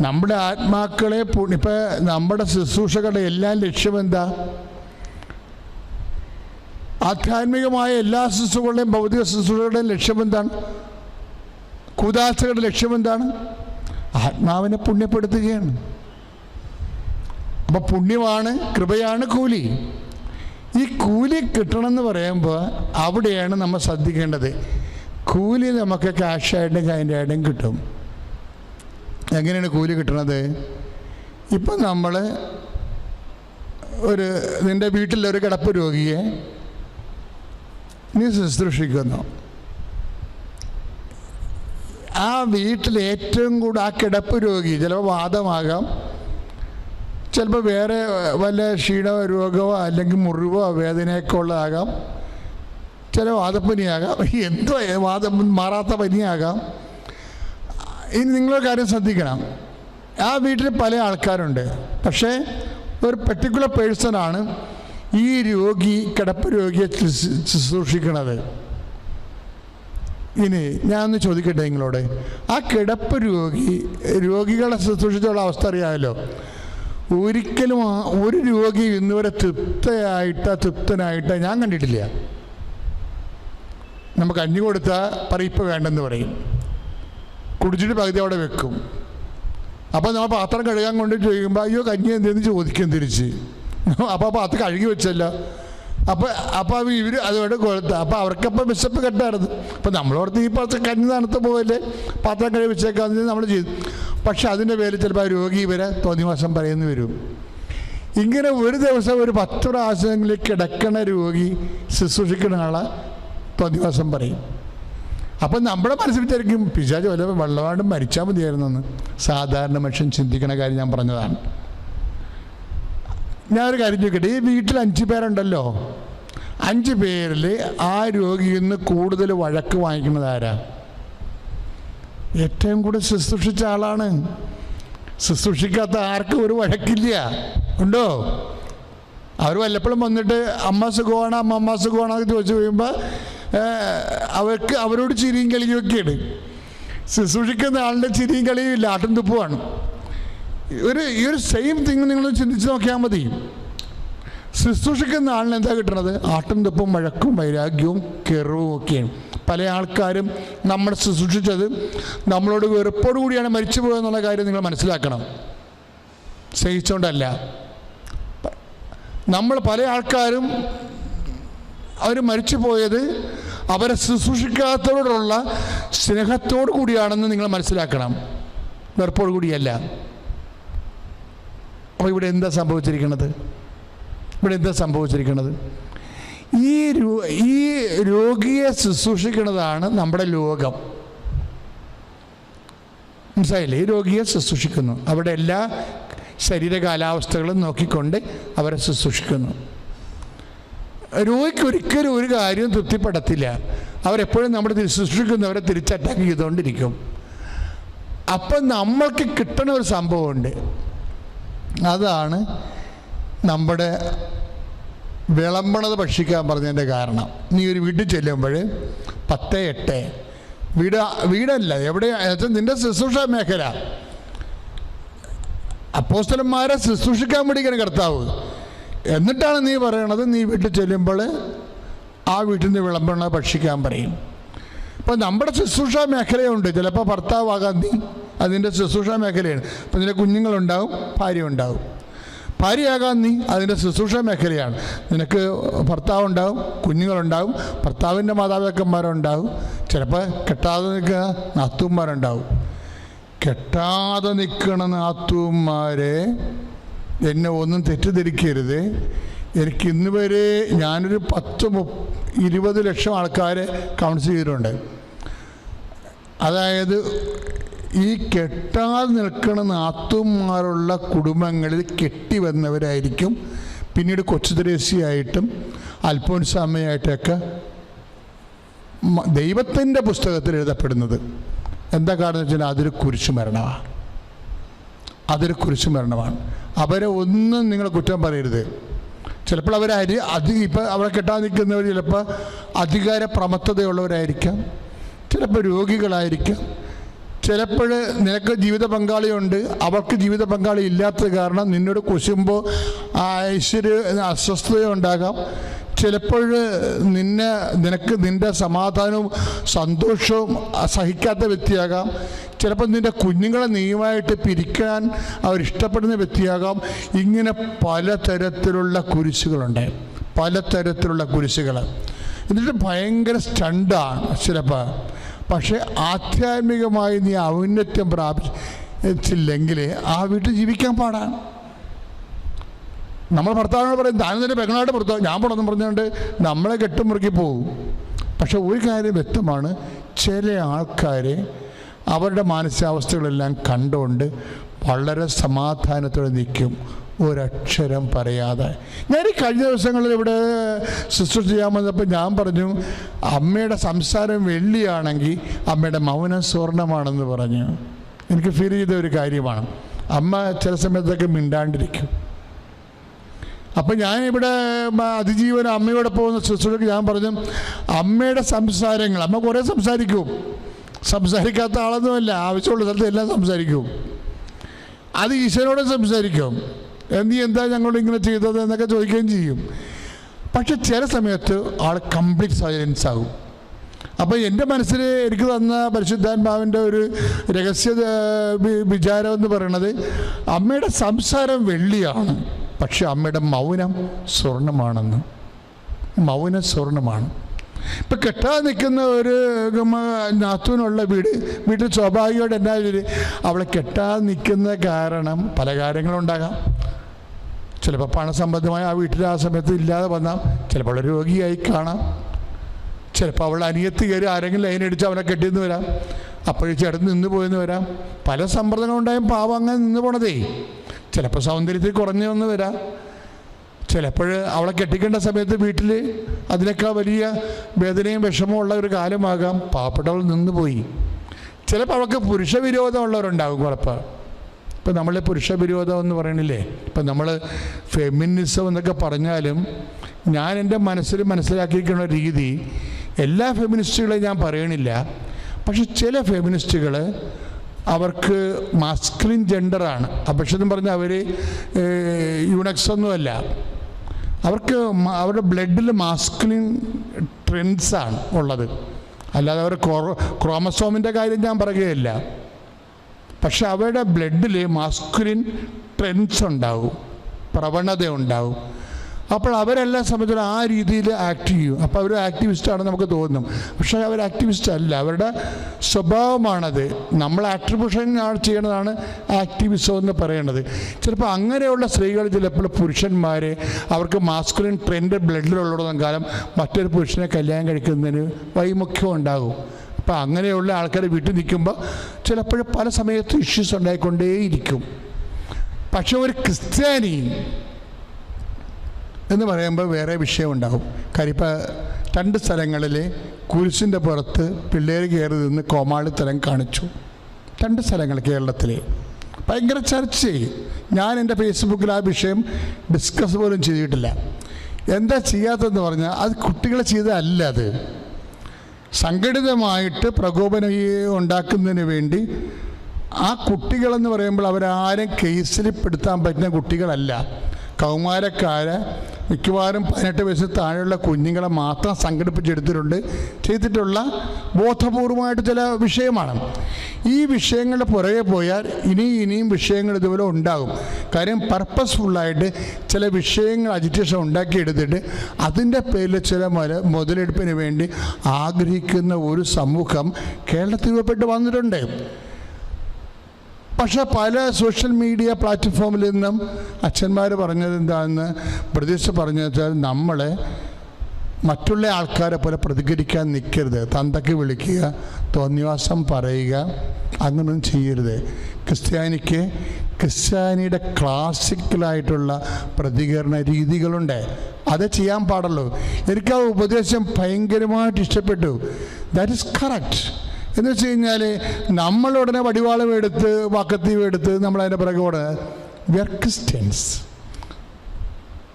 നമ്മുടെ ആത്മാക്കളെ ഇപ്പൊ നമ്മുടെ ശുശ്രൂഷകളുടെ എല്ലാം ലക്ഷ്യം എന്താ? ആധ്യാത്മികമായ എല്ലാ ശുശ്രൂഷകളുടെയും ഭൗതിക ശുശ്രൂഷകളുടെയും ലക്ഷ്യം എന്താണ്? കൂതാശകളുടെ ലക്ഷ്യം എന്താണ്? ആത്മാവിനെ പുണ്യപ്പെടുത്തുകയാണ്. അപ്പൊ പുണ്യമാണ് കൃപയാണ് കൂലി. ഈ കൂലി കിട്ടണമെന്ന് പറയുമ്പോൾ അവിടെയാണ് നമ്മൾ ശ്രദ്ധിക്കേണ്ടത്. കൂലി നമുക്ക് ക്യാഷായിട്ടും കൈന്റെ ആയിട്ടും കിട്ടും. എങ്ങനെയാണ് കൂലി കിട്ടണത്? ഇപ്പം നമ്മൾ ഒരു നിന്റെ വീട്ടിലൊരു കിടപ്പ് രോഗിയെ നീ ശുശ്രൂഷിക്കുന്നു. ആ വീട്ടിൽ ഏറ്റവും കൂടുതൽ ആ കിടപ്പ് രോഗി ചിലപ്പോൾ വാദമാകാം ചിലപ്പോൾ വേറെ വല്ല ക്ഷീണ രോഗമോ അല്ലെങ്കിൽ മുറിവോ വേദനയൊക്കെ ഉള്ളതാകാം ചില വാദപ്പനിയാകാം എന്തോ വാദം മാറാത്ത പനിയാകാം? ഇനി നിങ്ങളൊരു കാര്യം ശ്രദ്ധിക്കണം. ആ വീട്ടിൽ പല ആൾക്കാരുണ്ട്. പക്ഷേ ഒരു പെർട്ടിക്കുലർ പേഴ്സണാണ് ഈ രോഗി കിടപ്പ് രോഗിയെ ശുശ്രൂഷിക്കുന്നത് ഇനി ഞാൻ ഒന്ന് ചോദിക്കട്ടെ നിങ്ങളോട്. ആ കിടപ്പ് രോഗി രോഗികളെ ശുശ്രൂഷിച്ചുള്ള അവസ്ഥ അറിയാമല്ലോ. ഒരിക്കലും ഒരു രോഗി ഇന്നുവരെ തൃപ്തയായിട്ട് തൃപ്തനായിട്ട് ഞാൻ കണ്ടിട്ടില്ല. നമുക്ക് അഞ്ഞു കൊടുത്താൽ പറയിപ്പ് വേണ്ടെന്ന് പറയും. കുടിച്ചിട്ട് പകുതി അവിടെ വെക്കും. അപ്പോൾ നമ്മൾ പാത്രം കഴുകാൻ കൊണ്ട് ചോദിക്കുമ്പോൾ അയ്യോ കഞ്ഞി എന്തെന്ന് ചോദിക്കും തിരിച്ച്. അപ്പോൾ പാത്രം കഴുകി വെച്ചല്ല. അപ്പോൾ അപ്പോൾ ഇവർ അതുകൊണ്ട് കൊടുത്ത അപ്പോൾ അവർക്കപ്പോൾ വിശപ്പ് കെട്ടായിരുന്നു. അപ്പോൾ നമ്മളോട് ഈ പാത്രം കഞ്ഞി തണുത്ത് പോകല്ലേ പാത്രം കഴുകി വെച്ചേക്കാന്ന് നമ്മൾ ചെയ്തു. പക്ഷെ അതിന്റെ പേരിൽ ചിലപ്പോൾ രോഗി ഇവരെ തോന്നിവാസം പറയുന്നു വരും. ഇങ്ങനെ ഒരു ദിവസം ഒരു പത്ത് പ്രാവശ്യങ്ങളിൽ കിടക്കണ രോഗി ശുശ്രൂഷിക്കുന്ന ആളെ തോന്നിവാസം പറയും. അപ്പം നമ്മുടെ മനസ്സിൽ വിചാരിക്കും പിശാജ് വല്ല വെള്ളമാണ്ട് മരിച്ചാൽ മതിയായിരുന്നെന്ന്. സാധാരണ മനുഷ്യൻ ചിന്തിക്കണ കാര്യം ഞാൻ പറഞ്ഞതാണ്. ഞാനൊരു കാര്യം ചോദിക്കട്ടെ ഈ വീട്ടിൽ അഞ്ച് പേരുണ്ടല്ലോ. അഞ്ച് പേരിൽ ആ രോഗിയിൽ നിന്ന് കൂടുതൽ വഴക്ക് വാങ്ങിക്കുന്നത് ആരാ? ഏറ്റവും കൂടുതൽ ശുശ്രൂഷിച്ച ആളാണ്. ശുശ്രൂഷിക്കാത്ത ആർക്കും ഒരു വഴക്കില്ല. ഉണ്ടോ? അവർ വല്ലപ്പോഴും വന്നിട്ട് അമ്മ സുഖമാണ്? അമ്മ അമ്മ സുഖമാണോ? എന്ന് ചോദിച്ചു കഴിയുമ്പോൾ അവർക്ക് അവരോട് ചിരിയും കളിയും ഒക്കെയാണ് ശുശ്രൂഷിക്കുന്ന ആളുടെ ചിരിയും കളിയും ഇല്ല ആട്ടും തുപ്പുമാണ്. ഒരു ഈ ഒരു സെയിം തിങ് നിങ്ങൾ ചിന്തിച്ച് നോക്കിയാൽ മതി. ശുശ്രൂഷിക്കുന്ന ആളിന് എന്താ കിട്ടണത്? ആട്ടും തുപ്പും മഴക്കും വൈരാഗ്യവും കെറവും ഒക്കെയാണ്. പല ആൾക്കാരും നമ്മൾ ശുശ്രൂഷിച്ചത് നമ്മളോട് വെറുപ്പോടു കൂടിയാണ് മരിച്ചു പോയെന്നുള്ള കാര്യം നിങ്ങൾ മനസ്സിലാക്കണം. സ്നേഹിച്ചുകൊണ്ടല്ല നമ്മൾ പല ആൾക്കാരും അവർ മരിച്ചു പോയത് അവരെ ശുശ്രൂഷിക്കാത്തവരോടുള്ള സ്നേഹത്തോടു കൂടിയാണെന്ന് നിങ്ങൾ മനസ്സിലാക്കണം. വെറുപ്പോടു കൂടിയല്ല. അപ്പോൾ ഇവിടെ എന്താ സംഭവിച്ചിരിക്കുന്നത് ഇവിടെ എന്താ സംഭവിച്ചിരിക്കുന്നത് ഈ ഈ രോഗിയെ ശുശ്രൂഷിക്കുന്നതാണ് നമ്മുടെ ലോകം. മനസ്സിലായില്ലേ? ഈ രോഗിയെ ശുശ്രൂഷിക്കുന്നു. അവിടെ എല്ലാ ശരീര കാലാവസ്ഥകളും നോക്കിക്കൊണ്ട് അവരെ ശുശ്രൂഷിക്കുന്നു. രോഗിക്ക് ഒരിക്കലും ഒരു കാര്യവും തൃപ്തിപ്പെടത്തില്ല. അവരെപ്പോഴും നമ്മുടെ തിരി- ശുശ്രൂഷിക്കുന്നവരെ തിരിച്ച് അറ്റാക്ക് ചെയ്തുകൊണ്ടിരിക്കും. അപ്പം നമ്മൾക്ക് കിട്ടണ ഒരു സംഭവമുണ്ട്. അതാണ് നമ്മുടെ വിളമ്പണത് ഭക്ഷിക്കാൻ പറഞ്ഞതിന്റെ കാരണം. നീ ഒരു വീട്ടിൽ ചെല്ലുമ്പോൾ പത്ത് എട്ട്. വീട് വീടല്ല എവിടെ നിന്റെ ശുശ്രൂഷ മേഖല. അപ്പോസ്റ്റലന്മാരെ ശുശ്രൂഷിക്കാൻ വേണ്ടിയാണ് കർത്താവ് എന്നിട്ടാണ് നീ പറയണത് നീ വീട്ടിൽ ചെല്ലുമ്പോൾ ആ വീട്ടിൽ നിന്ന് വിളമ്പണ ഭക്ഷിക്കാൻ പറയും. അപ്പോൾ നമ്മുടെ ശുശ്രൂഷ മേഖലയുണ്ട്. ചിലപ്പോൾ ഭർത്താവാകാൻ നീ അതിന്റെ ശുശ്രൂഷ മേഖലയാണ്. അപ്പോൾ നിന്റെ കുഞ്ഞുങ്ങളുണ്ടാവും ഭാര്യ ഉണ്ടാവും ഭാര്യയാകാൻ നീ അതിന്റെ ശുശ്രൂഷ മേഖലയാണ്. നിനക്ക് ഭർത്താവ് ഉണ്ടാവും കുഞ്ഞുങ്ങളുണ്ടാവും ഭർത്താവിന്റെ മാതാപിതാക്കന്മാരുണ്ടാവും. ചിലപ്പോൾ കെട്ടാതെ നിൽക്കുന്ന നാത്തൂന്മാരുണ്ടാവും. കെട്ടാതെ നിൽക്കണ നാത്തൂന്മാരെ എന്നെ ഒന്നും തെറ്റിദ്ധരിക്കരുത്. എനിക്ക് ഇന്ന് വരെ ഞാനൊരു പത്ത് ഇരുപത് ലക്ഷം ആൾക്കാരെ കൗൺസിൽ ചെയ്തിട്ടുണ്ട്. അതായത് ഈ കെട്ടാതെ നിൽക്കുന്ന നാത്തുമാരുള്ള കുടുംബങ്ങളിൽ കെട്ടി വന്നവരായിരിക്കും. പിന്നീട് കൊച്ചു ത്രേസ്യായിട്ടും അൽഫോൻസാമയായിട്ടൊക്കെ മ- ദൈവത്തിന്റെ പുസ്തകത്തിൽ എഴുതപ്പെടുന്നത്. എന്താ കാരണം വെച്ചാൽ അതൊരു കുരിശു മരണമാണ് അതൊരു കുരിശു മരണമാണ്. അവരെ ഒന്നും നിങ്ങൾ കുറ്റം പറയരുത്. ചിലപ്പോൾ അവർ അരി അധി ഇപ്പം അവരെ കെട്ടാൻ നിൽക്കുന്നവർ ചിലപ്പോൾ അധികാര പ്രമത്തതയുള്ളവരായിരിക്കാം. ചിലപ്പോൾ രോഗികളായിരിക്കാം. ചിലപ്പോൾ നിനക്ക് ജീവിത പങ്കാളിയുണ്ട്. അവർക്ക് ജീവിത പങ്കാളി ഇല്ലാത്തത് കാരണം നിന്നോട് കുശുമ്പോൾ ഐശ്വര്യ അസ്വസ്ഥതയുണ്ടാകാം ചിലപ്പോൾ നിന്നെ നിനക്ക് നിന്റെ സമാധാനവും സന്തോഷവും സഹിക്കാത്ത വ്യക്തിയാകാം. ചിലപ്പോൾ നിന്റെ കുഞ്ഞുങ്ങളെ നീയുമായിട്ട് പിരിക്കാൻ അവരിഷ്ടപ്പെടുന്ന വ്യക്തിയാകാം. ഇങ്ങനെ പലതരത്തിലുള്ള കുരിശുകളുണ്ട്. പലതരത്തിലുള്ള കുരിശുകൾ എന്നിട്ട് ഭയങ്കര സ്റ്റണ്ടാണ് ചിലപ്പോൾ പക്ഷേ ആധ്യാത്മികമായി നീ ഔന്നത്യം പ്രാപിച്ചില്ലെങ്കിൽ ആ വീട്ടിൽ ജീവിക്കാൻ പാടാണ്. നമ്മൾ ഭർത്താവിനോട് പറയും താനും തന്നെ പെങ്ങളായിട്ട് ഭർത്താവ് ഞാൻ പോണമെന്ന് പറഞ്ഞുകൊണ്ട് നമ്മളെ കെട്ടുമുറുക്കി പോകും പക്ഷെ ഒരു കാര്യം വ്യക്തമാണ് ചില ആൾക്കാരെ അവരുടെ മാനസികാവസ്ഥകളെല്ലാം കണ്ടുകൊണ്ട് വളരെ സമാധാനത്തോടെ നിൽക്കും. ഒരക്ഷരം പറയാതെ. ഞാൻ ഈ കഴിഞ്ഞ ദിവസങ്ങളിൽ ഇവിടെ ശുശ്രൂഷ ചെയ്യാൻ വന്നപ്പോൾ ഞാൻ പറഞ്ഞു അമ്മയുടെ സംസാരം വെള്ളിയാണെങ്കിൽ അമ്മയുടെ മൗനം സ്വർണമാണെന്ന് പറഞ്ഞു. എനിക്ക് ഫീൽ ചെയ്ത ഒരു കാര്യമാണ്. അമ്മ ചില സമയത്തൊക്കെ മിണ്ടാണ്ടിരിക്കും. അപ്പം ഞാനിവിടെ അതിജീവനം അമ്മയോടെ പോകുന്ന ശുശ്രൂഷയ്ക്ക് ഞാൻ പറഞ്ഞു അമ്മയുടെ സംസാരങ്ങൾ അമ്മ കുറേ സംസാരിക്കും. സംസാരിക്കാത്ത ആളൊന്നുമല്ല ആവശ്യമുള്ള സ്ഥലത്ത് എല്ലാം സംസാരിക്കും. അത് ഈശ്വരനോട് സംസാരിക്കും. നീ എന്താ ഞങ്ങളോട് ഇങ്ങനെ ചെയ്തത്? എന്നൊക്കെ ചോദിക്കുകയും ചെയ്യും. പക്ഷെ ചില സമയത്ത് ആൾ കംപ്ലീറ്റ് സൈലൻസ് ആകും. അപ്പോൾ എന്റെ മനസ്സിൽ എനിക്ക് തന്ന പരിശുദ്ധാത്മാവിന്റെ ഒരു രഹസ്യ വിചാരം എന്ന് പറയുന്നത് അമ്മയുടെ സംസാരം വെള്ളിയാണ്. പക്ഷെ അമ്മയുടെ മൗനം സ്വർണമാണെന്ന്. മൗനം സ്വർണമാണ്. ഇപ്പം കെട്ടാതെ നിൽക്കുന്ന ഒരു നാത്തുവിനുള്ള വീട് വീട്ടിൽ സ്വാഭാവികമായിട്ട് എന്നാ ഒരു അവളെ കെട്ടാതെ നിൽക്കുന്ന കാരണം പല കാര്യങ്ങളുണ്ടാകാം. ചിലപ്പോൾ പണസംബന്ധമായ ആ വീട്ടിൽ ആ സമയത്ത് ഇല്ലാതെ വന്നാം ചിലപ്പോൾ അവളെ രോഗിയായി കാണാം. ചിലപ്പോൾ അവൾ അനിയത്ത് കയറി ആരെങ്കിലും ലൈൻ അടിച്ച് അവനെ കെട്ടിയെന്ന് വരാം. അപ്പോഴും ചേട്ടൻ നിന്ന് പോയെന്ന് വരാം. പല സമ്മർദ്ദങ്ങളുണ്ടായും പാവം അങ്ങനെ നിന്ന് പോണതേ. ചിലപ്പോൾ സൗന്ദര്യത്തിൽ കുറഞ്ഞു വന്ന് വരാം. ചിലപ്പോൾ അവളെ കെട്ടിക്കേണ്ട സമയത്ത് വീട്ടിൽ അതിനേക്കാൾ വലിയ വേദനയും വിഷമവും ഉള്ള ഒരു കാലമാകാം. പാവപ്പെട്ടവൾ നിന്ന് പോയി ചിലപ്പോൾ അവൾക്ക് പുരുഷ വിരോധമുള്ളവരുണ്ടാകും കുഴപ്പം. ഇപ്പം നമ്മൾ പുരുഷ വിരോധം എന്ന് പറയണില്ലേ? ഇപ്പം നമ്മൾ ഫെമിനിസം എന്നൊക്കെ പറഞ്ഞാലും ഞാൻ എന്റെ മനസ്സിൽ മനസ്സിലാക്കിയിരിക്കുന്ന രീതി എല്ലാ ഫെമിനിസ്റ്റുകളെയും ഞാൻ പറയണില്ല. പക്ഷെ ചില ഫെമിനിസ്റ്റുകൾ അവർക്ക് മാസ്കുലിൻ ജെൻഡറാണ് പക്ഷെ പറഞ്ഞാൽ അവർ യുണക്സ് ഒന്നുമല്ല. അവർക്ക് അവരുടെ ബ്ലഡിൽ മാസ്കുലിൻ ട്രെൻഡ്സാണ് ഉള്ളത്. അല്ലാതെ അവർ ക്രോമസോമിന്റെ കാര്യം ഞാൻ പറയുകയില്ല. പക്ഷെ അവരുടെ ബ്ലഡിൽ മാസ്കുലിൻ ട്രെൻഡ്സ് ഉണ്ടാവും. പ്രവണത ഉണ്ടാവും അപ്പോൾ അവരെല്ലാം സംബന്ധിച്ചിടത്തോളം ആ രീതിയിൽ ആക്ട് ചെയ്യും. അപ്പോൾ അവർ ആക്ടിവിസ്റ്റ് ആണെന്ന് നമുക്ക് തോന്നും. പക്ഷേ അവർ ആക്ടിവിസ്റ്റ് അല്ല. അവരുടെ സ്വഭാവമാണത്. നമ്മൾ ആട്രിബ്യൂഷൻ ചെയ്യണതാണ് ആക്ടിവിസം എന്ന് പറയുന്നത് ചിലപ്പോൾ അങ്ങനെയുള്ള സ്ത്രീകൾ ചിലപ്പോൾ പുരുഷന്മാരെ അവർക്ക് മാസ്കുലിൻ ട്രെൻഡ് ബ്ലഡിലുള്ളിടത്തോളം കാലം മറ്റൊരു പുരുഷനെ കല്യാണം കഴിക്കുന്നതിന് വൈമുഖ്യം ഉണ്ടാകും. അപ്പോൾ അങ്ങനെയുള്ള ആൾക്കാർ വീട്ടിൽ നിൽക്കുമ്പോൾ ചിലപ്പോഴും പല സമയത്തും ഇഷ്യൂസ് ഉണ്ടായിക്കൊണ്ടേയിരിക്കും. പക്ഷെ ഒരു ക്രിസ്ത്യാനി എന്ന് പറയുമ്പോൾ വേറെ വിഷയമുണ്ടാകും. കാര്യം ഇപ്പോൾ രണ്ട് സ്ഥലങ്ങളിൽ കുരിശിന്റെ പുറത്ത് പിള്ളേർ കയറി നിന്ന് കോമാളിത്തരം കാണിച്ചു. രണ്ട് സ്ഥലങ്ങൾ കേരളത്തിൽ ഭയങ്കര ചർച്ചയായി. ഞാൻ എന്റെ ഫേസ്ബുക്കിൽ ആ വിഷയം ഡിസ്കസ് പോലും ചെയ്തിട്ടില്ല. എന്താ ചെയ്യാത്തതെന്ന് പറഞ്ഞാൽ അത് കുട്ടികളെ ചെയ്തതല്ല അത്. സംഘടിതമായിട്ട് പ്രകോപനം ഉണ്ടാക്കുന്നതിന് വേണ്ടി ആ കുട്ടികളെന്ന് പറയുമ്പോൾ അവരാരും കേസിൽ പെടുത്താൻ പറ്റുന്ന കുട്ടികളല്ല. കൗമാരക്കാരെ മിക്കവാറും പതിനെട്ട് വയസ്സിൽ താഴെയുള്ള കുഞ്ഞുങ്ങളെ മാത്രം സംഘടിപ്പിച്ചെടുത്തിട്ടുണ്ട്. ചെയ്തിട്ടുള്ള ബോധപൂർവമായിട്ട് ചില വിഷയമാണ്. ഈ വിഷയങ്ങളുടെ പുറകെ പോയാൽ ഇനിയും ഇനിയും വിഷയങ്ങൾ ഇതുപോലെ ഉണ്ടാകും. കാര്യം പർപ്പസ്ഫുള്ളായിട്ട് ചില വിഷയങ്ങൾ അജിറ്റേഷൻ ഉണ്ടാക്കിയെടുത്തിട്ട് അതിന്റെ പേരിൽ ചില മുല മുതലെടുപ്പിന് വേണ്ടി ആഗ്രഹിക്കുന്ന ഒരു സമൂഹം കേരളത്തിൽ രൂപപ്പെട്ട് വന്നിട്ടുണ്ട്. പക്ഷേ പല സോഷ്യൽ മീഡിയ പ്ലാറ്റ്ഫോമിൽ നിന്നും അച്ഛന്മാർ പറഞ്ഞത് എന്താണെന്ന് പ്രതീക്ഷ പറഞ്ഞു വെച്ചാൽ നമ്മളെ മറ്റുള്ള ആൾക്കാരെ പോലെ പ്രതികരിക്കാൻ നിൽക്കരുത് തന്തയ്ക്ക് വിളിക്കുക തോന്നിവാസം പറയുക അങ്ങനൊന്നും ചെയ്യരുത്. ക്രിസ്ത്യാനിക്ക് ക്രിസ്ത്യാനിയുടെ ക്ലാസിക്കലായിട്ടുള്ള പ്രതികരണ രീതികളുണ്ട്. അത് ചെയ്യാൻ പാടുള്ളൂ. എനിക്ക് ആ ഉപദേശം ഭയങ്കരമായിട്ട് ഇഷ്ടപ്പെട്ടു. ദാറ്റ് ഇസ് കറക്റ്റ് എന്ന് വെച്ച് കഴിഞ്ഞാൽ നമ്മൾ ഉടനെ വടിവാളം എടുത്ത് വാക്കത്തീവ് എടുത്ത് പിറകെ ഓടുക. വി ആർ ക്രിസ്ത്യൻസ്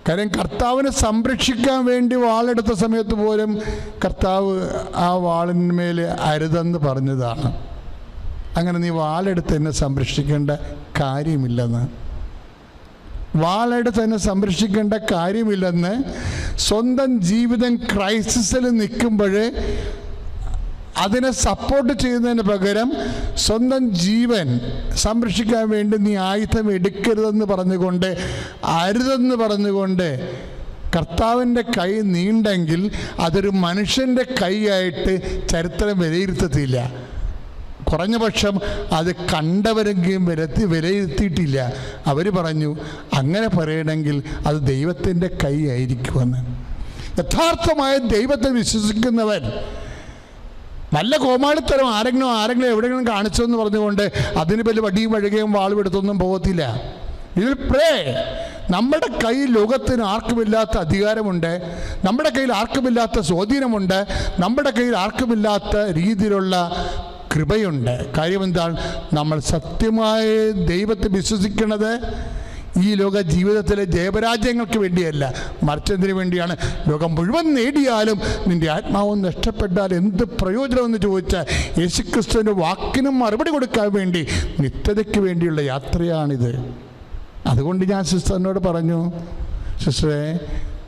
കാര്യം കർത്താവിനെ സംരക്ഷിക്കാൻ വേണ്ടി വാളെടുത്ത സമയത്ത് പോലും കർത്താവ് ആ വാളിന്മേൽ അരുതെന്ന് പറഞ്ഞതാണ്. അങ്ങനെ നീ വാളെടുത്ത് എന്നെ സംരക്ഷിക്കേണ്ട കാര്യമില്ലെന്ന്. വാളെടുത്ത് എന്നെ സംരക്ഷിക്കേണ്ട കാര്യമില്ലെന്ന് സ്വന്തം ജീവിതം ക്രൈസിസിൽ നിൽക്കുമ്പോൾ അതിനെ സപ്പോർട്ട് ചെയ്യുന്നതിന് പകരം സ്വന്തം ജീവൻ സംരക്ഷിക്കാൻ വേണ്ടി നീ ആയുധം എടുക്കരുതെന്ന് പറഞ്ഞുകൊണ്ട് അരുതെന്ന് പറഞ്ഞുകൊണ്ട് കർത്താവിന്റെ കൈ നീണ്ടെങ്കിൽ അതൊരു മനുഷ്യന്റെ കൈയായിട്ട് ചരിത്രം വിലയിരുത്തത്തില്ല. കുറഞ്ഞ പക്ഷം അത് കണ്ടവരെങ്കിലും വിലത്തി വിലയിരുത്തിയിട്ടില്ല. അവർ പറഞ്ഞു അങ്ങനെ പറയണമെങ്കിൽ അത് ദൈവത്തിന്റെ കൈ ആയിരിക്കുമെന്ന്. യഥാർത്ഥമായ ദൈവത്തെ വിശ്വസിക്കുന്നവൻ നല്ല കോമാളിത്തരം ആരെങ്കിലും ആരെങ്കിലും എവിടെയെങ്കിലും കാണിച്ചു എന്ന് പറഞ്ഞുകൊണ്ട് അതിന് വലിയ വടിയും വഴുകയും വാളും എടുത്തൊന്നും പോകത്തില്ല. ഇതിൽ പ്രേ നമ്മുടെ കയ്യിൽ ലോകത്തിന് ആർക്കുമില്ലാത്ത അധികാരമുണ്ട് നമ്മുടെ കയ്യിൽ ആർക്കുമില്ലാത്ത സ്വാധീനമുണ്ട് നമ്മുടെ കയ്യിൽ ആർക്കുമില്ലാത്ത രീതിയിലുള്ള കൃപയുണ്ട്. കാര്യമെന്താണ് നമ്മൾ സത്യമായ ദൈവത്തെ വിശ്വസിക്കുന്നത് ഈ ലോക ജീവിതത്തിലെ ജയപരാജയങ്ങൾക്ക് വേണ്ടിയല്ല. മറിച്ചതിന് വേണ്ടിയാണ്? ലോകം മുഴുവൻ നേടിയാലും നിന്റെ ആത്മാവ് നഷ്ടപ്പെട്ടാൽ എന്ത് പ്രയോജനമെന്ന് ചോദിച്ചാൽ യേശുക്രിസ്തുവിന്റെ വാക്കിനും മറുപടി കൊടുക്കാൻ വേണ്ടി നിത്യതയ്ക്ക് വേണ്ടിയുള്ള യാത്രയാണിത്. അതുകൊണ്ട് ഞാൻ സിസ്റ്ററിനോട് പറഞ്ഞു സിസ്റ്ററെ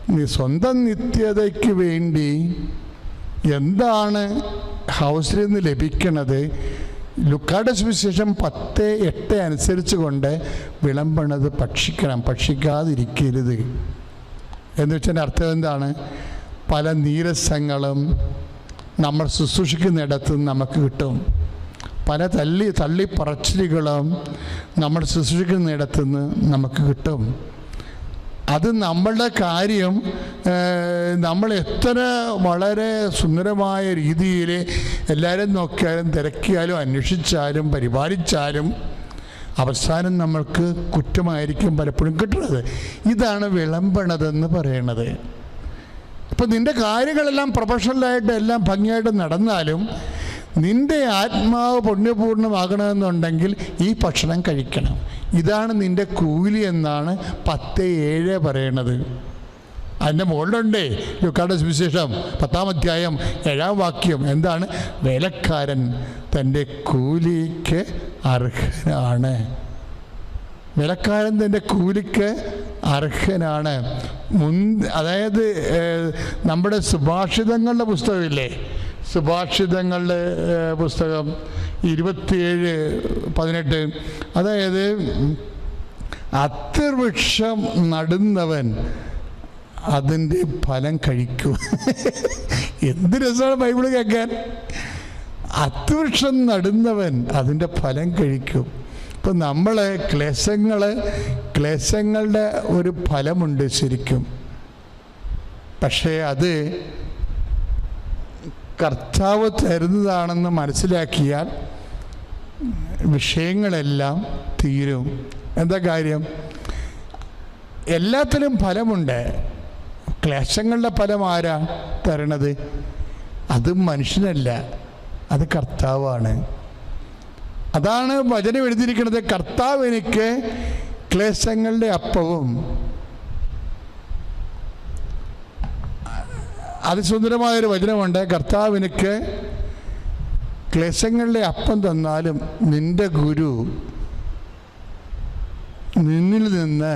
നീ സ്വന്തം നിത്യതയ്ക്ക് വേണ്ടി എന്താണ് ഹൗസിൽ നിന്ന് ലഭിക്കണത്? ലുക്കായുടെ സുവിശേഷം പത്ത് എട്ട് അനുസരിച്ച് കൊണ്ട് വിളമ്പണത് ഭക്ഷിക്കണം ഭക്ഷിക്കാതിരിക്കരുത്. എന്ന് വെച്ചാൽ അർത്ഥം എന്താണ്? പല നീരസങ്ങളും നമ്മൾ ശുശ്രൂഷിക്കുന്നിടത്ത് നമുക്ക് കിട്ടും. പല തള്ളി തള്ളിപ്പറച്ചിലുകളും നമ്മൾ ശുശ്രൂഷിക്കുന്നിടത്തുനിന്ന് നമുക്ക് കിട്ടും. അത് നമ്മളുടെ കാര്യം നമ്മൾ എത്ര വളരെ സുന്ദരമായ രീതിയിൽ എല്ലാവരും നോക്കിയാലും തിരക്കിയാലും അന്വേഷിച്ചാലും പരിപാലിച്ചാലും അവസാനം നമ്മൾക്ക് കുറ്റമായിരിക്കും പലപ്പോഴും കിട്ടുന്നത്. ഇതാണ് വിളമ്പണതെന്ന് പറയണത്. ഇപ്പം നിന്റെ കാര്യങ്ങളെല്ലാം പ്രൊഫഷണലായിട്ട് എല്ലാം ഭംഗിയായിട്ട് നടന്നാലും നിന്റെ ആത്മാവ് പുണ്യപൂർണമാകണമെന്നുണ്ടെങ്കിൽ ഈ ഭക്ഷണം കഴിക്കണം. ഇതാണ് നിന്റെ കൂലി എന്നാണ് പത്ത് ഏഴ് പറയണത്. അതിന്റെ മുകളിലുണ്ടേ. ലുക്കാടെ സുവിശേഷം പത്താം അധ്യായം ഏഴാം വാക്യം. എന്താണ്? വേലക്കാരൻ തന്റെ കൂലിക്ക് അർഹനാണ്. വിലക്കാരൻ തന്റെ കൂലിക്ക് അർഹനാണ്. മുൻ അതായത് നമ്മുടെ സുഭാഷിതങ്ങളുടെ പുസ്തകമില്ലേ? സുഭാഷിതങ്ങളുടെ പുസ്തകം. ഇരുപത്തിയേഴ് പതിനെട്ട്. അതായത് അത്തിവൃക്ഷം നടുന്നവൻ അതിന്റെ ഫലം കഴിക്കും. എന്ത് രസമാണ് ബൈബിൾ കേൾക്കാൻ? അത്തിവൃക്ഷം നടുന്നവൻ അതിന്റെ ഫലം കഴിക്കും. ഇപ്പം നമ്മൾ ക്ലേശങ്ങൾ ക്ലേശങ്ങളുടെ ഒരു ഫലമുണ്ട് ശരിക്കും. പക്ഷേ അത് കർത്താവ് തരുന്നതാണെന്ന് മനസ്സിലാക്കിയാൽ വിഷയങ്ങളെല്ലാം തീരും. എന്താ കാര്യം? എല്ലാത്തിലും ഫലമുണ്ട്. ക്ലേശങ്ങളുടെ ഫലം ആരാ തരണത്? അത് മനുഷ്യനല്ല അത് കർത്താവാണ്. അതാണ് വചനം എഴുതിയിരിക്കുന്നത് കർത്താവ് എനിക്ക് ക്ലേശങ്ങളുടെ അപ്പവും അതിസുന്ദരമായൊരു വചനമുണ്ട്. കർത്താവ് എനിക്ക് ക്ലേശങ്ങളുടെ അപ്പം തന്നാലും നിന്റെ ഗുരു നിന്നിൽ നിന്ന്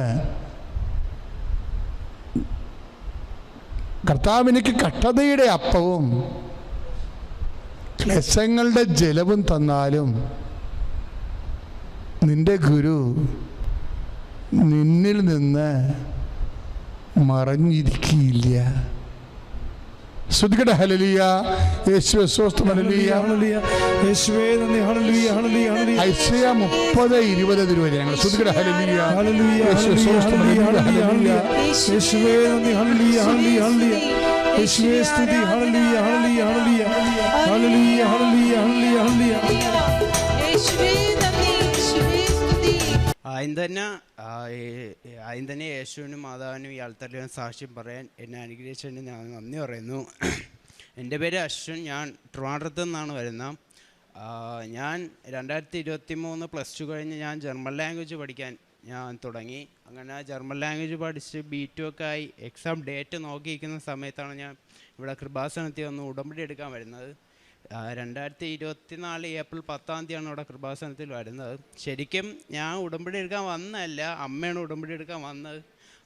കർത്താവ് എനിക്ക് കഷ്ടതയുടെ അപ്പവും ക്ലേശങ്ങളുടെ ജലവും തന്നാലും നിന്റെ ഗുരു നിന്നിൽ നിന്ന് മറഞ്ഞിരിക്കില്ല ശ്രുതികട ഹലലിയ യേശു സ്വസ്ഥം ഹലലിയ ഹല്ലേലൂയ. യേശുവേ നന്ദി ഹല്ലേലൂയ ഹല്ലേലൂയ ഹല്ലേലൂയ. ഐസയ മുപ്പത് ഇരുപത് തിരുവചനങ്ങൾ ശ്രദ്ധിക്കട്ടെ ഹലലിയ ഹല്ലേലൂയ. യേശു ഹല്ലേലൂയ സ്വസ്ഥം ഹല്ലേലൂയ ഹലലിയ ഹല്ലേലൂയ. ഹലലിയ യേശുവേ നന്ദി ഹല്ലേലൂയ ഹലലിയ ഹലലിയ യേശുവേ സ്തുതി ഹല്ലേലൂയ ഹല്ലേലൂയ ഹല്ലേലൂയ. ഹല്ലേലൂയ ഹലലിയ ഹലലിയ ഹലലിയ യേശുവേ യേശുവേ ആദ്യം തന്നെ ആദ്യം തന്നെ യേശുവിനും മാതാവിനും ഈ ആൾത്തറിയാൻ സാക്ഷ്യം പറയാൻ എന്നെ അനുഗ്രഹിച്ചതിന് ഞാൻ നന്ദി പറയുന്നു. എന്റെ പേര് അശ്വിൻ ഞാൻ ട്രിവാൻഡ്രത്ത് നിന്നാണ് വരുന്നത് ഞാൻ രണ്ടായിരത്തി ഇരുപത്തി മൂന്ന് പ്ലസ് ടു കഴിഞ്ഞ് ഞാൻ ജർമ്മൻ ലാംഗ്വേജ് പഠിക്കാൻ ഞാൻ തുടങ്ങി. അങ്ങനെ ജർമ്മൻ ലാംഗ്വേജ് പഠിച്ച് ബി ടു ഒക്കെ ആയി എക്സാം ഡേറ്റ് നോക്കിയിരിക്കുന്ന സമയത്താണ് ഞാൻ ഇവിടെ കൃപാസനത്തിൽ ഒന്ന് ഉടമ്പടി എടുക്കാൻ വരുന്നത്. രണ്ടായിരത്തി ഇരുപത്തിനാല് ഏപ്രിൽ പത്താം തീയതിയാണ് അവിടെ കൃപാസനത്തിൽ വരുന്നത്. ശരിക്കും ഞാൻ ഉടമ്പടി എടുക്കാൻ വന്നതല്ല അമ്മയാണ് ഉടമ്പടി എടുക്കാൻ വന്നത്.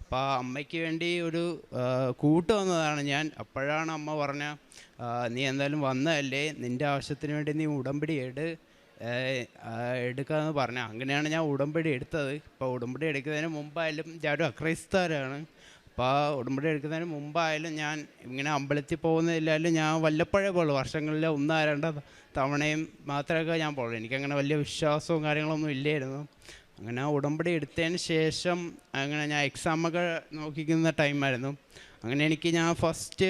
അപ്പോൾ അമ്മയ്ക്ക് വേണ്ടി ഒരു കൂട്ട് വന്നതാണ് ഞാൻ. അപ്പോഴാണ് അമ്മ പറഞ്ഞ നീ എന്തായാലും വന്നതല്ലേ നിന്റെ ആവശ്യത്തിന് വേണ്ടി നീ ഉടമ്പടി എട് എടുക്കാമെന്ന് പറഞ്ഞു. അങ്ങനെയാണ് ഞാൻ ഉടമ്പടി എടുത്തത്. ഇപ്പോൾ ഉടമ്പടി എടുക്കുന്നതിന് മുമ്പായാലും ഞാനൊരു ഒരു ആ ഉടമ്പടി എടുക്കുന്നതിന് മുമ്പായാലും ഞാൻ ഇങ്ങനെ അമ്പലത്തിൽ പോകുന്നതിലായാലും ഞാൻ വല്ലപ്പോഴേ പോകുള്ളൂ വർഷങ്ങളിൽ ഒന്നോ രണ്ടോ തവണയും മാത്രമേ ഞാൻ പോകുള്ളൂ എനിക്കങ്ങനെ വലിയ വിശ്വാസവും കാര്യങ്ങളൊന്നും ഇല്ലായിരുന്നു. അങ്ങനെ ആ ഉടമ്പടി എടുത്തതിന് ശേഷം അങ്ങനെ ഞാൻ എക്സാമൊക്കെ നോക്കിക്കുന്ന ടൈമായിരുന്നു അങ്ങനെ എനിക്ക് ഞാൻ ഫസ്റ്റ്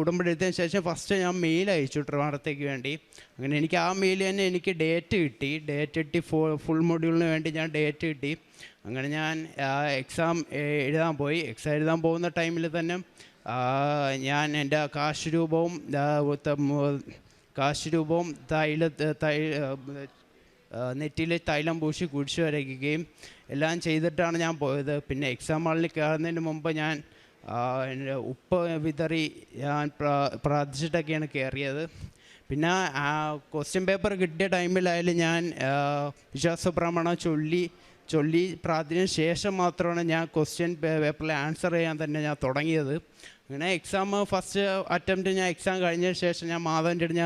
ഉടമ്പടി എടുത്തതിന് ശേഷം ഫസ്റ്റ് ഞാൻ മെയിൽ അയച്ചു ട്രിവാണ്ടത്തേക്ക് വേണ്ടി. അങ്ങനെ എനിക്ക് ആ മെയിൽ തന്നെ എനിക്ക് ഡേറ്റ് കിട്ടി. ഡേറ്റ് കിട്ടി ഫുൾ മൊഡ്യൂളിന് വേണ്ടി ഞാൻ ഡേറ്റ് കിട്ടി. അങ്ങനെ ഞാൻ എക്സാം എഴുതാൻ പോയി. എക്സാം എഴുതാൻ പോകുന്ന ടൈമിൽ തന്നെ ഞാൻ എന്റെ കാശ് രൂപവും കാശ് രൂപവും തൈല തൈ നെറ്റിയിൽ തൈലം പൂശി കുടിച്ചു വരയ്ക്കുകയും എല്ലാം ചെയ്തിട്ടാണ് ഞാൻ പോയത്. പിന്നെ എക്സാം ഹാളിൽ കയറുന്നതിന് മുമ്പ് ഞാൻ ഉപ്പ് വിതറി ഞാൻ പ്രാ- പ്രാർത്ഥിച്ചിട്ടൊക്കെയാണ് കയറിയത്. പിന്നെ ആ ക്വസ്റ്റ്യൻ പേപ്പർ കിട്ടിയ ടൈമിലായാലും ഞാൻ ആ, വിശ്വാസ പ്രമാണം ചൊല്ലി ചൊല്ലി പ്രാർത്ഥനയ്ക്ക് ശേഷം മാത്രമാണ് ഞാൻ ക്വസ്റ്റ്യൻ പേപ്പറിൽ ആൻസർ ചെയ്യാൻ തന്നെ ഞാൻ തുടങ്ങിയത്. അങ്ങനെ എക്സാം ഫസ്റ്റ് അറ്റംപ്റ്റ് ഞാൻ എക്സാം കഴിഞ്ഞതിന് ശേഷം ഞാൻ മാധവന്റെ അടുത്ത്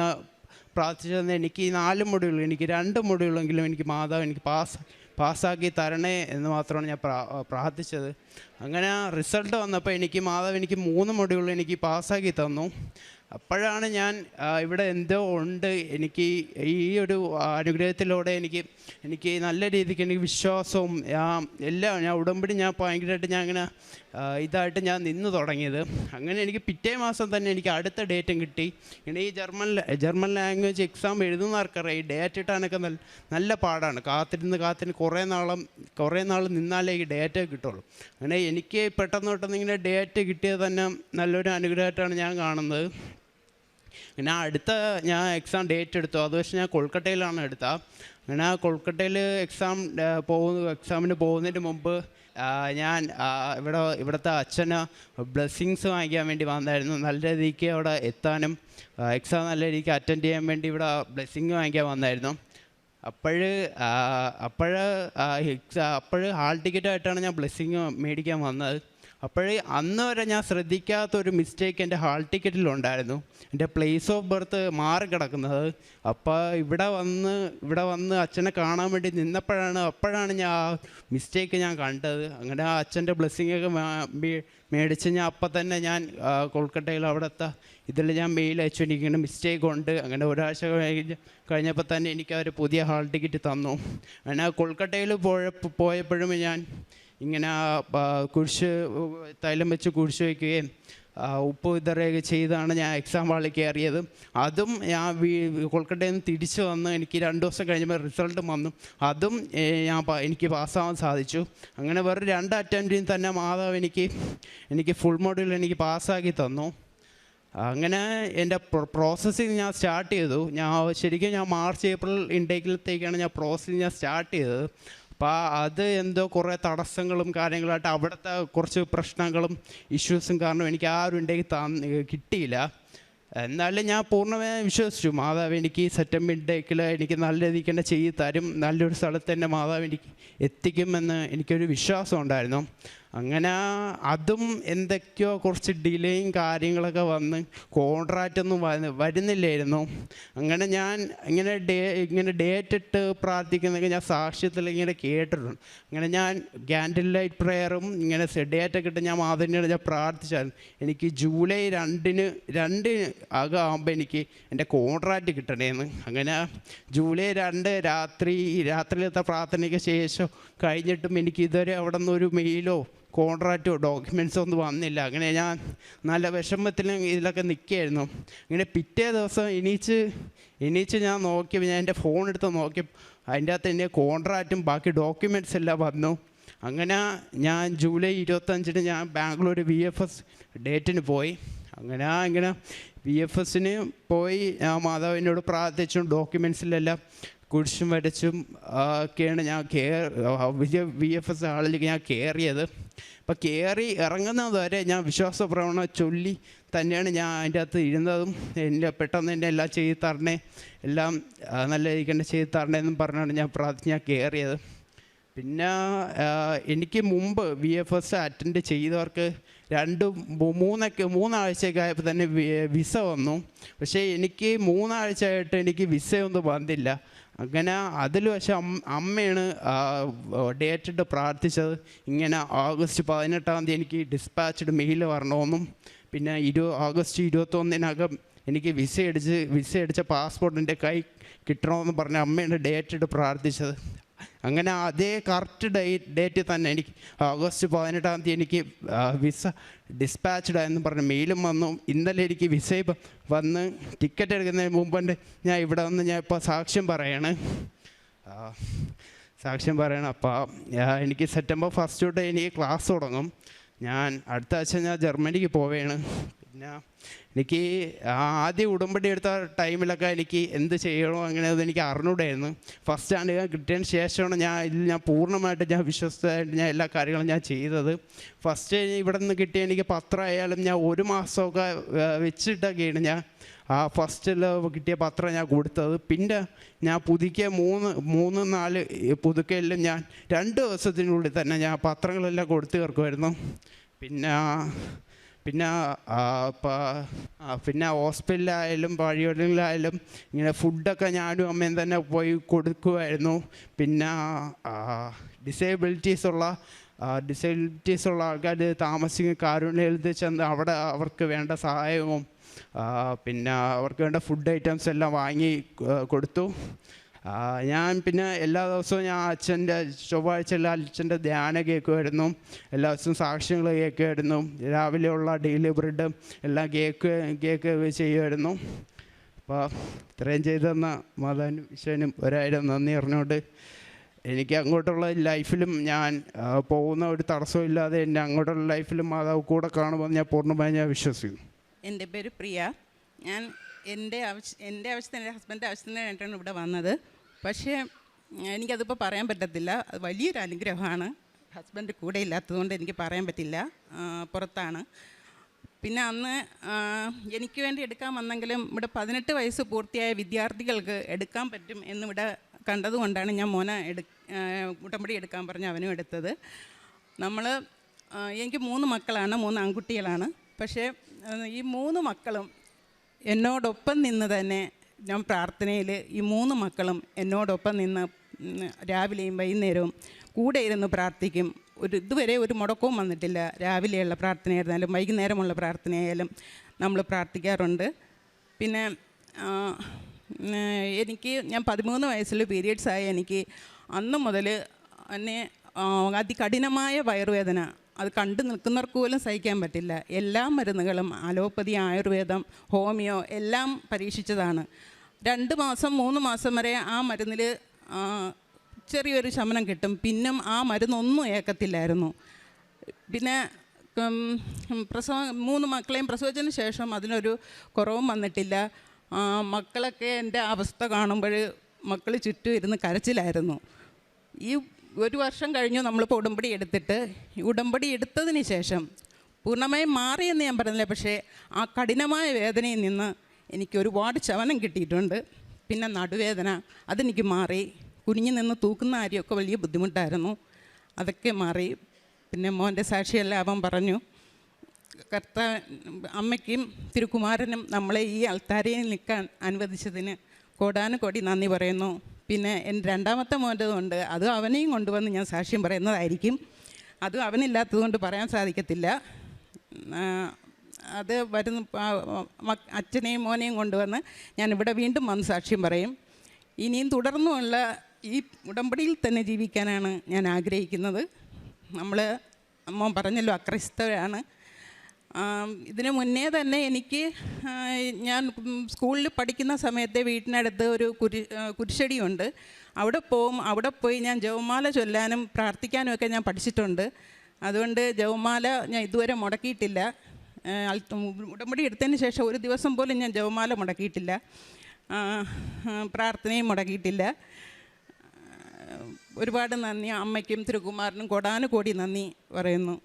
ഞാൻ പ്രാർത്ഥിച്ചത് എനിക്ക് ഈ നാല് മുടിയുള്ളൂ എനിക്ക് രണ്ട് മുടിയുള്ളെങ്കിലും എനിക്ക് മാതാവ് എനിക്ക് പാസ് പാസ്സാക്കി തരണേ എന്ന് മാത്രമാണ് ഞാൻ പ്രാ പ്രാർത്ഥിച്ചത്. അങ്ങനെ ആ റിസൾട്ട് വന്നപ്പോൾ എനിക്ക് മാതാവ് എനിക്ക് മൂന്ന് മുടിയുള്ളൂ എനിക്ക് പാസ്സാക്കി തന്നു. അപ്പോഴാണ് ഞാൻ ഇവിടെ എന്തോ ഉണ്ട്. എനിക്ക് ഈ ഒരു അനുഗ്രഹത്തിലൂടെ എനിക്ക് എനിക്ക് നല്ല രീതിക്ക് എനിക്ക് വിശ്വാസവും എല്ലാം ഞാൻ ഉടമ്പടി ഞാൻ ഭയങ്കരമായിട്ട് ഞാൻ ഇങ്ങനെ ആ, ഇതായിട്ട് ഞാൻ നിന്ന് തുടങ്ങിയത്. അങ്ങനെ എനിക്ക് പിറ്റേ മാസം തന്നെ എനിക്ക് അടുത്ത ഡേറ്റും കിട്ടി. ഇങ്ങനെ ഈ ജർമ്മൻ ജർമ്മൻ ലാംഗ്വേജ് എക്സാം എഴുതുന്നവർക്കറിയാം ഈ ഡേറ്റ് ഇട്ടാനൊക്കെ നല്ല നല്ല പാടാണ്. കാത്തിരുന്ന് കാത്തിരുന്ന് കുറേ നാളും കുറേ നാൾ നിന്നാലേ ഈ ഡേറ്റ് കിട്ടുള്ളൂ. അങ്ങനെ എനിക്ക് പെട്ടെന്ന് പെട്ടെന്ന് ഇങ്ങനെ ഡേറ്റ് കിട്ടിയത് തന്നെ നല്ലൊരു അനുഗ്രഹമായിട്ടാണ് ഞാൻ കാണുന്നത്. പിന്നെ അടുത്ത ഞാൻ എക്സാം ഡേറ്റ് എടുത്തു. അത് പക്ഷേ ഞാൻ കൊൽക്കട്ടയിലാണ് എടുത്തത്. അങ്ങനെ ആ കൊൽക്കട്ടയിൽ എക്സാം പോകുന്ന എക്സാമിന് പോകുന്നതിന് മുമ്പ് ഞാൻ ഇവിടെ ഇവിടുത്തെ അച്ഛന് ബ്ലെസ്സിങ്സ് വാങ്ങിക്കാൻ വേണ്ടി വന്നായിരുന്നു. നല്ല രീതിക്ക് അവിടെ എത്താനും എക്സാം നല്ല രീതിക്ക് അറ്റൻഡ് ചെയ്യാൻ വേണ്ടി ഇവിടെ ബ്ലെസ്സിങ് വാങ്ങിക്കാൻ വന്നായിരുന്നു. അപ്പോഴ് അപ്പോഴ് അപ്പോഴ് ഹാൾ ടിക്കറ്റായിട്ടാണ് ഞാൻ ബ്ലെസ്സിങ് മേടിക്കാൻ വന്നത്. അപ്പോഴേ അന്ന് വരെ ഞാൻ ശ്രദ്ധിക്കാത്ത ഒരു മിസ്റ്റേക്ക് എന്റെ ഹാൾ ടിക്കറ്റിലുണ്ടായിരുന്നു എന്റെ പ്ലേസ് ഓഫ് ബർത്ത് മാറി കിടക്കുന്നത്. അപ്പോൾ ഇവിടെ വന്ന് ഇവിടെ വന്ന് അച്ഛനെ കാണാൻ വേണ്ടി നിന്നപ്പോഴാണ് അപ്പോഴാണ് ഞാൻ ആ മിസ്റ്റേക്ക് ഞാൻ കണ്ടത്. അങ്ങനെ ആ അച്ഛന്റെ ബ്ലെസ്സിങ് ഒക്കെ മേടിച്ച് ഞാൻ അപ്പം തന്നെ ഞാൻ കൊൽക്കട്ടയിൽ അവിടുത്തെ ഇതിൽ ഞാൻ മെയിൽ അയച്ചു. എനിക്കിങ്ങനെ മിസ്റ്റേക്ക് ഉണ്ട്. അങ്ങനെ ഒരാഴ്ച കഴിഞ്ഞ് കഴിഞ്ഞപ്പോൾ തന്നെ എനിക്ക് അവർ പുതിയ ഹാൾ ടിക്കറ്റ് തന്നു. അങ്ങനെ കൊൽക്കട്ടയിൽ പോയ പോയപ്പോഴും ഞാൻ ഇങ്ങനെ കുരിശ് തൈലം വെച്ച് കുരിശ് വയ്ക്കുകയും ഉപ്പ് വിതറുകയൊക്കെ ചെയ്താണ് ഞാൻ എക്സാം ഹാളിൽ കയറിയത്. അതും ഞാൻ വീ- കൊൽക്കട്ടയിൽ നിന്ന് തിരിച്ചു വന്ന് എനിക്ക് രണ്ട് ദിവസം കഴിഞ്ഞപ്പോൾ റിസൾട്ട് വന്നു. അതും ഞാൻ എനിക്ക് പാസ്സാവാൻ സാധിച്ചു. അങ്ങനെ വെറും രണ്ട് അറ്റംപ്റ്റിൽ തന്നെ മാതാവ് എനിക്ക് എനിക്ക് ഫുൾ മോഡ്യൂൾ എനിക്ക് പാസ്സാക്കി തന്നു. അങ്ങനെ എന്റെ പ്രോസസ്സിങ് ഞാൻ സ്റ്റാർട്ട് ചെയ്തു. ഞാൻ ശരിക്കും ഞാൻ മാർച്ച് ഏപ്രിൽ ഇൻടേക്കിലത്തേക്കാണ് ഞാൻ പ്രോസസ്സിങ് ഞാൻ സ്റ്റാർട്ട് ചെയ്തത്. അപ്പോൾ അത് എന്തോ കുറേ തടസ്സങ്ങളും കാര്യങ്ങളായിട്ട് അവിടുത്തെ കുറച്ച് പ്രശ്നങ്ങളും ഇഷ്യൂസും കാരണം എനിക്ക് ആ ഒരു താ കിട്ടിയില്ല. എന്നാലും ഞാൻ പൂർണമായും വിശ്വസിച്ചു. മാതാവ് എനിക്ക് സെപ്റ്റംബർ ഡേക്കിൽ എനിക്ക് നല്ല രീതിക്ക് തന്നെ ചെയ്ത് തരും. നല്ലൊരു സ്ഥലത്ത് തന്നെ മാതാവ് എനിക്ക് എത്തിക്കുമെന്ന് എനിക്കൊരു വിശ്വാസം ഉണ്ടായിരുന്നു. അങ്ങനെ അതും എന്തൊക്കെയോ കുറച്ച് ഡിലേയും കാര്യങ്ങളൊക്കെ വന്ന് കോൺട്രാക്റ്റൊന്നും വരുന്നില്ലായിരുന്നു. അങ്ങനെ ഞാൻ ഇങ്ങനെ ഡേ ഇങ്ങനെ ഡേറ്റ് ഇട്ട് പ്രാർത്ഥിക്കുന്നതൊക്കെ ഞാൻ സാക്ഷ്യത്തിൽ ഇങ്ങനെ കേട്ടിട്ടുണ്ട്. അങ്ങനെ ഞാൻ ക്യാൻഡിൽ ലൈറ്റ് പ്രെയറും ഇങ്ങനെ ഡേറ്റ് ഒക്കെ ഇട്ട് ഞാൻ മാതിരിയോട് ഞാൻ പ്രാർത്ഥിച്ചായിരുന്നു. എനിക്ക് ജൂലൈ രണ്ടിന് രണ്ട് അകം ആകുമ്പോൾ എനിക്ക് എന്റെ കോൺട്രാക്റ്റ് കിട്ടണേന്ന്. അങ്ങനെ ജൂലൈ രണ്ട് രാത്രി രാത്രിയിലത്തെ പ്രാർത്ഥനയ്ക്ക് ശേഷം കഴിഞ്ഞിട്ടും എനിക്ക് ഇതുവരെ അവിടെ നിന്നൊരു മെയിലോ കോൺട്രാക്റ്റോ ഡോക്യുമെൻസോ ഒന്നും വന്നില്ല. അങ്ങനെ ഞാൻ നല്ല വിഷമത്തിലും ഇതിലൊക്കെ നിൽക്കുകയായിരുന്നു. അങ്ങനെ പിറ്റേ ദിവസം എണീച്ച് എണീച്ച് ഞാൻ നോക്കി ഞാൻ എന്റെ ഫോൺ എടുത്ത് നോക്കി അതിന്റെ അകത്ത് എന്റെ കോൺട്രാക്റ്റും ബാക്കി ഡോക്യുമെന്റ്സ് എല്ലാം വന്നു. അങ്ങനെ ഞാൻ ജൂലൈ ഇരുപത്തഞ്ചിന് ഞാൻ ബാംഗ്ലൂർ വി എഫ് എസ് ഡേറ്റിന് പോയി. അങ്ങനെ ഇങ്ങനെ വി എഫ് എസിന് പോയി ഞാൻ മാതാവിനോട് പ്രാർത്ഥിച്ചു ഡോക്യുമെൻസിലെല്ലാം കുരിശും വരച്ചും ഒക്കെയാണ് ഞാൻ കയറി വലിയ വി എഫ് എസ് ഹാളിലേക്ക് ഞാൻ കയറിയത്. അപ്പം കയറി ഇറങ്ങുന്നത് വരെ ഞാൻ വിശ്വാസ പ്രവണ ചൊല്ലി തന്നെയാണ് ഞാൻ അതിന്റെ അകത്ത് ഇരുന്നതും. എന്റെ പെട്ടെന്ന് എന്നെ എല്ലാം ചെയ്ത് തരണേ എല്ലാം നല്ല തന്നെ ചെയ്ത് തരണേ എന്നും പറഞ്ഞാണ് ഞാൻ പ്രാർത്ഥിച്ച് ഞാൻ കയറിയത്. പിന്നെ എനിക്ക് മുമ്പ് വി എഫ് എസ് അറ്റൻഡ് ചെയ്തവർക്ക് രണ്ട് മൂന്നൊക്കെ മൂന്നാഴ്ചയൊക്കെ ആയപ്പോൾ തന്നെ വിസ വന്നു. പക്ഷേ എനിക്ക് മൂന്നാഴ്ചയായിട്ട് എനിക്ക് വിസയൊന്നും വന്നില്ല. അങ്ങനെ അതിൽ പക്ഷെ അമ്മ അമ്മയാണ് ഡേറ്റ് ഇട്ട് പ്രാർത്ഥിച്ചത്. ഇങ്ങനെ ഓഗസ്റ്റ് പതിനെട്ടാം തീയതി എനിക്ക് ഡിസ്പാച്ച്ഡ് മെയിൽ വരണമെന്നും പിന്നെ ഇരു ഓഗസ്റ്റ് ഇരുപത്തൊന്നിനകം എനിക്ക് വിസ അടിച്ച് വിസ അടിച്ച പാസ്പോർട്ട് എന്റെ കൈ കിട്ടണമെന്ന് പറഞ്ഞ് അമ്മയാണ് ഡേറ്റ് ഇട്ട് പ്രാർത്ഥിച്ചത്. അങ്ങനെ അതേ കറക്റ്റ് ഡേറ്റ് തന്നെ. എനിക്ക് ഓഗസ്റ്റ് പതിനെട്ടാം തീയതി എനിക്ക് വിസ ഡിസ്പാച്ച്ഡ് ആയെന്ന് പറഞ്ഞ് മെയിലും വന്നു. ഇന്നലെ എനിക്ക് വിസ വന്ന് ടിക്കറ്റ് എടുക്കുന്നതിന് മുമ്പ് ഞാൻ ഇവിടെ വന്ന് ഞാൻ ഇപ്പോൾ സാക്ഷ്യം പറയാണ്. സാക്ഷ്യം പറയണം. അപ്പോൾ എനിക്ക് സെപ്റ്റംബർ ഫസ്റ്റ് തൊട്ട് എനിക്ക് ക്ലാസ് തുടങ്ങും. ഞാൻ അടുത്ത ആഴ്ച ഞാൻ ജർമ്മനിക്ക് പോവുകയാണ് പിന്നെ എനിക്ക് ആദ്യം ഉടമ്പടി എടുത്ത ടൈമിലൊക്കെ എനിക്ക് എന്ത് ചെയ്യണോ അങ്ങനെ എനിക്ക് അറിഞ്ഞൂടായിരുന്നു. ഫസ്റ്റ് ആണ് ഞാൻ കിട്ടിയതിന് ശേഷമാണ് ഞാൻ ഇതിൽ ഞാൻ പൂർണമായിട്ട് ഞാൻ വിശ്വസ്തമായിട്ട് ഞാൻ എല്ലാ കാര്യങ്ങളും ഞാൻ ചെയ്തത്. ഫസ്റ്റ് ഇവിടെ നിന്ന് കിട്ടിയ എനിക്ക് പത്രം ആയാലും ഞാൻ ഒരു മാസമൊക്കെ വെച്ചിട്ടൊക്കെയാണ് ഞാൻ ആ ഫസ്റ്റിൽ കിട്ടിയ പത്രം ഞാൻ കൊടുത്തത്. പിന്നെ ഞാൻ പുതുക്കിയ മൂന്ന് മൂന്ന് നാല് പുതുക്കലിലും ഞാൻ രണ്ട് ദിവസത്തിനുള്ളിൽ തന്നെ ഞാൻ പത്രങ്ങളെല്ലാം കൊടുത്തു തീർക്കുമായിരുന്നു. പിന്നെ പിന്നെ പിന്നെ ഹോസ്പിറ്റലിലായാലും വഴികളിലായാലും ഇങ്ങനെ ഫുഡൊക്കെ ഞാനും അമ്മയും തന്നെ പോയി കൊടുക്കുമായിരുന്നു പിന്നെ ഡിസേബിലിറ്റീസ് ഉള്ള ഡിസേബിലിറ്റീസ് ഉള്ള ആൾക്കാർ താമസിക്കുന്ന കാരുണ്യത്തിൽ ചെന്ന് അവിടെ അവർക്ക് വേണ്ട സഹായവും പിന്നെ അവർക്ക് വേണ്ട ഫുഡ് ഐറ്റംസ് എല്ലാം വാങ്ങി കൊടുത്തു. ഞാൻ പിന്നെ എല്ലാ ദിവസവും ഞാൻ അച്ഛന്റെ ചൊവ്വാഴ്ച എല്ലാ അച്ഛന്റെ ധ്യാനം കേൾക്കുമായിരുന്നു. എല്ലാ ദിവസവും സാക്ഷ്യങ്ങൾ കേൾക്കുമായിരുന്നു. രാവിലെയുള്ള ഡെയിലി ബ്രെഡ് എല്ലാം കേക്ക് കേക്ക് ചെയ്യുമായിരുന്നു. അപ്പോൾ ഇത്രയും ചെയ്തെന്ന മാതാനും ഈശോനും ഒരായിരം നന്ദി അറിഞ്ഞുകൊണ്ട് എനിക്ക് അങ്ങോട്ടുള്ള ലൈഫിലും ഞാൻ പോകുന്ന ഒരു തടസ്സവും ഇല്ലാതെ എന്റെ അങ്ങോട്ടുള്ള ലൈഫിലും മാതാവ് കൂടെ കാണുമെന്ന് ഞാൻ പൂർണമായി ഞാൻ വിശ്വസിക്കുന്നു. എന്റെ പേര് പ്രിയ. ഞാൻ എന്റെ ആവശ്യം എന്റെ ആവശ്യത്തിന് എന്റെ ഹസ്ബൻഡിന്റെ ആവശ്യത്തിന് വേണ്ടിയിട്ടാണ് ഇവിടെ വന്നത്. പക്ഷേ എനിക്കതിപ്പോൾ പറയാൻ പറ്റത്തില്ല. അത് വലിയൊരു അനുഗ്രഹമാണ്. ഹസ്ബൻഡ് കൂടെ ഇല്ലാത്തതുകൊണ്ട് എനിക്ക് പറയാൻ പറ്റില്ല. പുറത്താണ്. പിന്നെ അന്ന് എനിക്ക് വേണ്ടി എടുക്കാൻ വന്നെങ്കിലും ഇവിടെ പതിനെട്ട് വയസ്സ് പൂർത്തിയായ വിദ്യാർത്ഥികൾക്ക് എടുക്കാൻ പറ്റും എന്നിവിടെ കണ്ടതുകൊണ്ടാണ് ഞാൻ മോനെ എടു ഉടമ്പടി എടുക്കാൻ പറഞ്ഞ് അവനും എടുത്തത്. നമ്മൾ എനിക്ക് മൂന്ന് മക്കളാണ് മൂന്ന് ആൺകുട്ടികളാണ്. പക്ഷേ ഈ മൂന്ന് മക്കളും എന്നോടൊപ്പം നിന്ന് തന്നെ ഞാൻ പ്രാർത്ഥനയിൽ ഈ മൂന്ന് മക്കളും എന്നോടൊപ്പം നിന്ന് രാവിലെയും വൈകുന്നേരവും കൂടെ ഇരുന്ന് പ്രാർത്ഥിക്കും. ഒരു ഇതുവരെ ഒരു മുടക്കവും വന്നിട്ടില്ല. രാവിലെയുള്ള പ്രാർത്ഥനയായിരുന്നാലും വൈകുന്നേരമുള്ള പ്രാർത്ഥനയായാലും നമ്മൾ പ്രാർത്ഥിക്കാറുണ്ട്. പിന്നെ എനിക്ക് ഞാൻ പതിമൂന്ന് വയസ്സിൽ പീരിയഡ്സ് ആയ എനിക്ക് അന്ന് മുതൽ എന്നെ അതികഠിനമായ വയറുവേദന അത് കണ്ടു നിൽക്കുന്നവർക്ക് പോലും സഹിക്കാൻ പറ്റില്ല. എല്ലാ മരുന്നുകളും അലോപ്പതി ആയുർവേദം ഹോമിയോ എല്ലാം പരീക്ഷിച്ചതാണ്. രണ്ട് മാസം മൂന്ന് മാസം വരെ ആ മരുന്നിൽ ചെറിയൊരു ശമനം കിട്ടും. പിന്നും ആ മരുന്നൊന്നും ഏക്കത്തില്ലായിരുന്നു. പിന്നെ പ്രസവ മൂന്ന് മക്കളെയും പ്രസവിച്ചതിന് ശേഷം അതിനൊരു കുറവും വന്നിട്ടില്ല. മക്കളൊക്കെ എന്റെ അവസ്ഥ കാണുമ്പോൾ മക്കൾ ചുറ്റും ഇരുന്ന് കരച്ചിലായിരുന്നു. ഈ ഒരു വർഷം കഴിഞ്ഞു നമ്മളിപ്പോൾ ഉടമ്പടി എടുത്തിട്ട്. ഉടമ്പടി എടുത്തതിന് ശേഷം പൂർണമായും മാറിയെന്ന് ഞാൻ പറഞ്ഞില്ല പക്ഷേ ആ കഠിനമായ വേദനയിൽ നിന്ന് എനിക്ക് ഒരുപാട് ശമനം കിട്ടിയിട്ടുണ്ട്. പിന്നെ നടുവേദന അതെനിക്ക് മാറി. കുനിഞ്ഞു നിന്ന് തൂക്കുന്ന കാര്യമൊക്കെ വലിയ ബുദ്ധിമുട്ടായിരുന്നു. അതൊക്കെ മാറി. പിന്നെ മോന്റെ സാക്ഷിയെല്ലാം അവൻ പറഞ്ഞു കർത്ത അമ്മയ്ക്കും തിരുക്കുമാരനും നമ്മളെ ഈ അൾത്താരയിൽ നിൽക്കാൻ അനുവദിച്ചതിന് കോടാനുകോടി നന്ദി പറയുന്നു. പിന്നെ എന്റെ രണ്ടാമത്തെ മോന്റെതുണ്ട് അതും അവനെയും കൊണ്ടുവന്ന് ഞാൻ സാക്ഷ്യം പറയുന്നതായിരിക്കും. അതും അവനില്ലാത്തതുകൊണ്ട് പറയാൻ സാധിക്കത്തില്ല. അത് വരുന്ന അച്ഛനെയും മോനെയും കൊണ്ടുവന്ന് ഞാൻ ഇവിടെ വീണ്ടും വന്ന് സാക്ഷ്യം പറയും. ഇനിയും തുടർന്നുമുള്ള ഈ ഉടമ്പടിയിൽ തന്നെ ജീവിക്കാനാണ് ഞാൻ ആഗ്രഹിക്കുന്നത്. നമ്മൾ അമ്മ പറഞ്ഞല്ലോ അക്രൈസ്തവരാണ് ഇതിനു മുന്നേ തന്നെ എനിക്ക് ഞാൻ സ്കൂളിൽ പഠിക്കുന്ന സമയത്തെ വീട്ടിനടുത്ത് ഒരു കുരി കുരിശടിയുണ്ട്. അവിടെ പോകും അവിടെ പോയി ഞാൻ ജവമാല ചൊല്ലാനും പ്രാർത്ഥിക്കാനും ഒക്കെ ഞാൻ പഠിച്ചിട്ടുണ്ട്. അതുകൊണ്ട് ജവമാല ഞാൻ ഇതുവരെ മുടക്കിയിട്ടില്ല. ഉടമ്പടി എടുത്തതിന് ശേഷം ഒരു ദിവസം പോലും ഞാൻ ജവമാല മുടക്കിയിട്ടില്ല. പ്രാർത്ഥനയും മുടക്കിയിട്ടില്ല. ഒരുപാട് നന്ദി. അമ്മയ്ക്കും തിരുകുമാറിനും കൊടാനുകോടി നന്ദി പറയുന്നു.